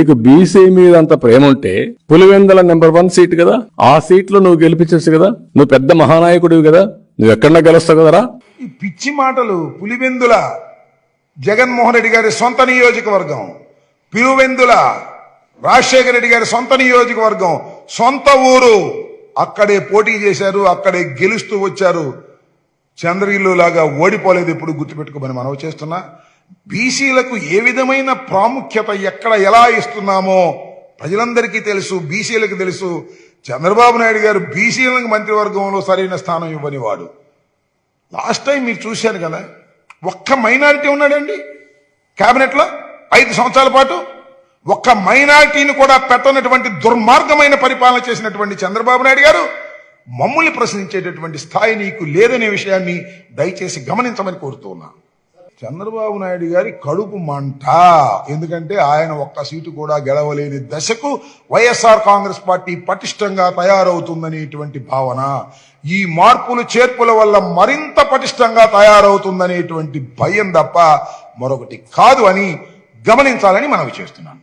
నీకు బీసీ మీద అంత ప్రేమ ఉంటే పులివెందల నెంబర్ వన్ సీట్ కదా? ఆ సీట్లో నువ్వు గెలిపించచ్చు కదా? నువ్వు పెద్ద మహానాయకుడివి కదా? నువ్వు ఎక్కడన్నా గెలుస్తావు కదరా? ఈ పిచ్చి మాటలు పులివెందుల జగన్మోహన్ రెడ్డి గారి సొంత నియోజకవర్గం. పిలువెందుల రాజశేఖర రెడ్డి గారి సొంత నియోజకవర్గం. సొంత ఊరు. అక్కడే పోటీ చేశారు అక్కడే గెలుస్తూ వచ్చారు. చంద్రగిల్లు లాగా ఓడిపోలేదు ఎప్పుడు గుర్తుపెట్టుకోమని మనవి చేస్తున్నా. బీసీలకు ఏ విధమైన ప్రాముఖ్యత ఎక్కడ ఎలా ఇస్తున్నామో ప్రజలందరికీ తెలుసు బీసీలకు తెలుసు. చంద్రబాబు నాయుడు గారు బీసీలకు మంత్రివర్గంలో సరైన స్థానం ఇవ్వని వాడు లాస్ట్ టైం మీరు చూశారు కదా ఒక్క మైనారిటీ ఉన్నాడండి క్యాబినెట్లో ఐదు సంవత్సరాల పాటు. ఒక్క మైనారిటీని కూడా పెట్టనటువంటి దుర్మార్గమైన పరిపాలన చేసినటువంటి చంద్రబాబు నాయుడు గారు మమ్మల్ని ప్రశ్నించేటటువంటి స్థాయి నీకు లేదనే విషయాన్ని దయచేసి గమనించమని కోరుతున్నాను చంద్రబాబు నాయుడు గారి కడుపు మంట. ఎందుకంటే ఆయన ఒక్క సీటు కూడా గెలవలేని దశకు వైఎస్ఆర్ కాంగ్రెస్ పార్టీ పటిష్టంగా తయారవుతుందనేటువంటి భావన. ఈ మార్పులు చేర్పుల వల్ల మరింత పటిష్టంగా తయారవుతుందనేటువంటి భయం తప్ప మరొకటి కాదు అని గమనించాలని మనవి చేస్తున్నాను.